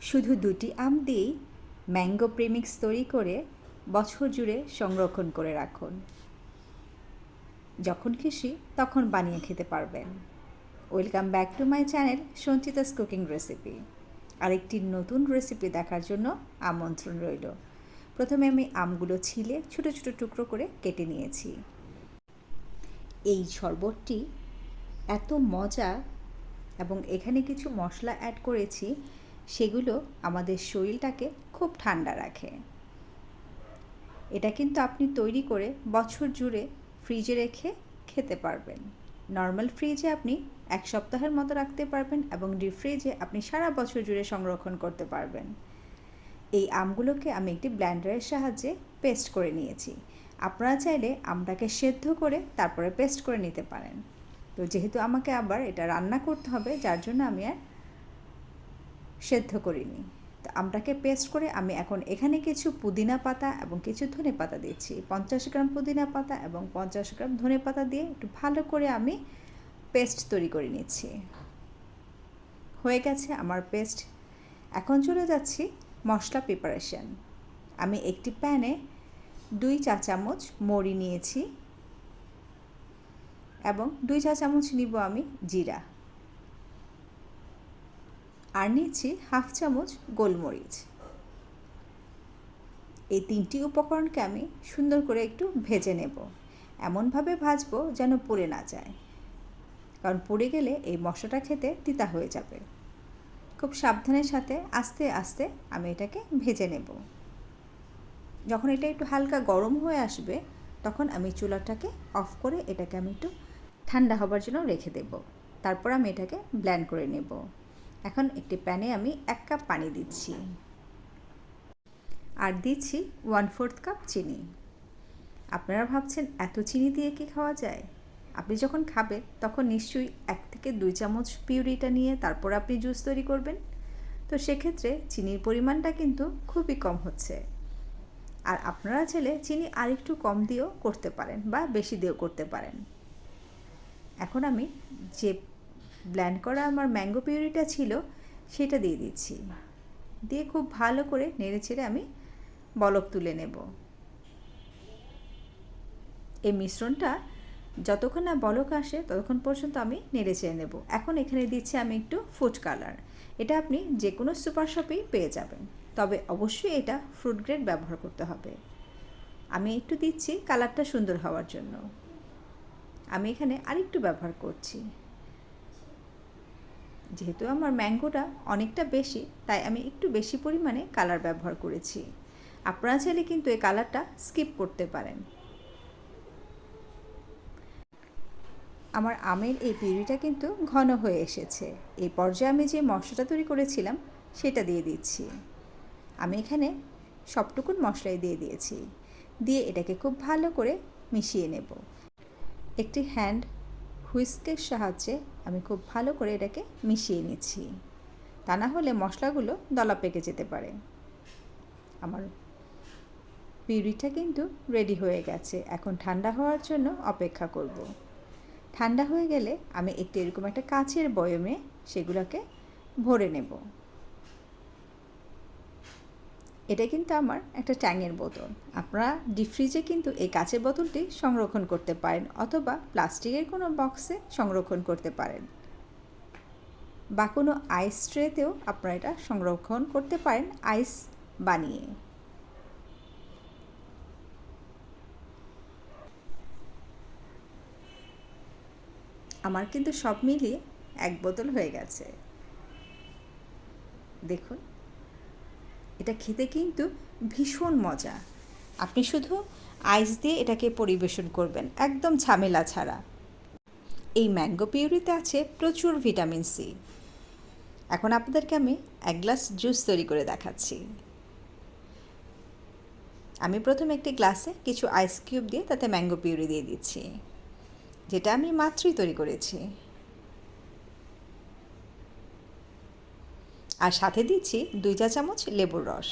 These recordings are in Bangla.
শুধু দুটি আম দিয়েই ম্যাঙ্গো প্রেমিক্স তৈরি করে বছর জুড়ে সংরক্ষণ করে রাখুন। যখন খুশি তখন বানিয়ে খেতে পারবেন। Welcome back to my channel Sanchita's cooking recipe. আরেকটি নতুন রেসিপি দেখার জন্য আমন্ত্রণ রইল। প্রথমে আমি আমগুলো ছিলে ছোটো ছোটো টুকরো করে কেটে নিয়েছি। এই শরবতটি এত মজা এবং এখানে কিছু মশলা অ্যাড করেছি সেগুলো আমাদের শরীরটাকে খুব ঠান্ডা রাখে। এটা কিন্তু আপনি তৈরি করে বছর জুড়ে ফ্রিজে রেখে খেতে পারবেন। নর্মাল ফ্রিজে আপনি এক সপ্তাহের মতো রাখতে পারবেন এবং ডিপ ফ্রিজে আপনি সারা বছর জুড়ে সংরক্ষণ করতে পারবেন। এই আমগুলোকে আমি একটি ব্ল্যান্ডারের সাহায্যে পেস্ট করে নিয়েছি। আপনারা চাইলে আমটাকে সেদ্ধ করে তারপরে পেস্ট করে নিতে পারেন। তো যেহেতু আমাকে আবার এটা রান্না করতে হবে, যার জন্য আমি আর সেদ্ধ করিনি। তো আমটাকে পেস্ট করে আমি এখন এখানে কিছু পুদিনা পাতা এবং কিছু ধনে পাতা দিচ্ছি পঞ্চাশ গ্রাম পুদিনা পাতা এবং পঞ্চাশ গ্রাম ধনে পাতা দিয়ে একটু ভালো করে আমি পেস্ট তৈরি করে নিচ্ছি হয়ে গেছে আমার পেস্ট এখন চলে যাচ্ছি মশলা প্রিপারেশন আমি একটি প্যানে দুই চা চামচ মরি নিয়েছি এবং দুই চা চামচ নিব আমি জিরা। আর নিচ্ছি হাফ চামচ গোলমরিচ। এই তিনটি উপকরণকে আমি সুন্দর করে একটু ভেজে নেব। এমনভাবে ভাজবো যেন পুড়ে না যায়। কারণ পুড়ে গেলে এই মশলাটা খেতে তিতা হয়ে যাবে। খুব সাবধানের সাথে আস্তে আস্তে আমি এটাকে ভেজে নেব। যখন এটা একটু হালকা গরম হয়ে আসবে, তখন আমি চুলাটাকে অফ করে এটাকে আমি একটু ঠান্ডা হবার জন্য রেখে দেব। তারপর আমি এটাকে ব্ল্যান্ড করে নেব। এখন একটি প্যানে আমি এক কাপ পানি দিচ্ছি। আর দিচ্ছি ওয়ান ফোর্থ কাপ চিনি। আপনারা ভাবছেন, এত চিনি দিয়ে কি খাওয়া যায়? আপনি যখন খাবেন, তখন নিশ্চয়ই এক থেকে দুই চামচ পিউরিটা নিয়ে তারপর আপনি জুস তৈরি করবেন। তো সেক্ষেত্রে চিনির পরিমাণটা কিন্তু খুবই কম হচ্ছে। আর আপনারা চাইলে চিনি আরেকটু কম দিয়েও করতে পারেন বা বেশি দিয়েও করতে পারেন। এখন আমি যে ব্ল্যান্ড করা আমার ম্যাঙ্গো পিউরিটা ছিল, সেটা দিয়ে দিচ্ছি। দিয়ে খুব ভালো করে নেড়ে ছেড়ে আমি বলক তুলে নেব। এই মিশ্রণটা যতক্ষণ না বলক আসে, ততক্ষণ পর্যন্ত আমি নেড়ে চেড়ে নেব। এখন এখানে দিচ্ছি আমি একটু ফুড কালার এটা আপনি যে কোনো সুপার শপেই পেয়ে যাবেন। তবে অবশ্যই এটা ফ্রুট গ্রেড ব্যবহার করতে হবে। আমি একটু দিচ্ছি কালারটা সুন্দর হওয়ার জন্য। আমি এখানে আরেকটু ব্যবহার করছি। যেহেতু আমার ম্যাঙ্গোটা অনেকটা বেশি, তাই আমি একটু বেশি পরিমাণে কালার ব্যবহার করেছি। আপনারা চাইলে কিন্তু এই কালারটা স্কিপ করতে পারেন। আমার আমের এই পিউরিটা কিন্তু ঘন হয়ে এসেছে। এই পর্যায়ে আমি যে মশলাটা তৈরি করেছিলাম, সেটা দিয়ে দিচ্ছি। আমি এখানে সবটুকুন মশলাই দিয়ে দিয়েছি। দিয়ে এটাকে খুব ভালো করে মিশিয়ে নেব। একটি হ্যান্ড হুইস্কের সাহায্যে আমি খুব ভালো করে এটাকে মিশিয়ে নিচ্ছি। তা না হলে মশলাগুলো দলা পেকে যেতে পারে। আমার পিউরিটা কিন্তু রেডি হয়ে গেছে। এখন ঠান্ডা হওয়ার জন্য অপেক্ষা করব। ঠান্ডা হয়ে গেলে আমি একটু এরকম একটা কাঁচের বয়মে সেগুলোকে ভরে নেব। এটা কিন্তু আমার একটা ট্যাংয়ের বোতল। আপনারা ডিপ ফ্রিজে কিন্তু এই কাচের বোতলটি সংরক্ষণ করতে পারেন অথবা প্লাস্টিকের কোনো বক্সে সংরক্ষণ করতে পারেন। বা কোনো আইস ট্রেতেও আপনারা এটা সংরক্ষণ করতে পারেন আইস বানিয়ে। আমার কিন্তু সব মিলিয়ে এক বোতল হয়ে গেছে। দেখুন। এটা খেতে কিন্তু ভীষণ মজা। আপনি শুধু আইস দিয়ে এটাকে পরিবেশন করবেন, একদম ঝামেলা ছাড়া। এই ম্যাঙ্গো পিউরিতে আছে প্রচুর ভিটামিন সি এখন আপনাদেরকে আমি এক গ্লাস জুস তৈরি করে দেখাচ্ছি। আমি প্রথমে একটি গ্লাসে কিছু আইস কিউব দিয়ে তাতে ম্যাঙ্গো পিউরি দিয়ে দিচ্ছি, যেটা আমি মাত্রই তৈরি করেছি। আর সাথে দিচ্ছি দুই চা চামচ লেবুর রস।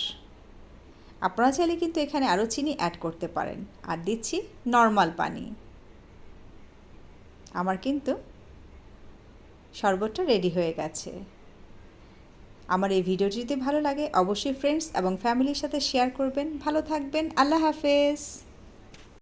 আপনারা চাইলে কিন্তু এখানে আরও চিনি অ্যাড করতে পারেন। আর দিচ্ছি নর্মাল পানি। আমার কিন্তু শরবতটা রেডি হয়ে গেছে। আমার এই ভিডিওটি যদি ভালো লাগে, অবশ্যই ফ্রেন্ডস এবং ফ্যামিলির সাথে শেয়ার করবেন। ভালো থাকবেন। আল্লাহ হাফেজ।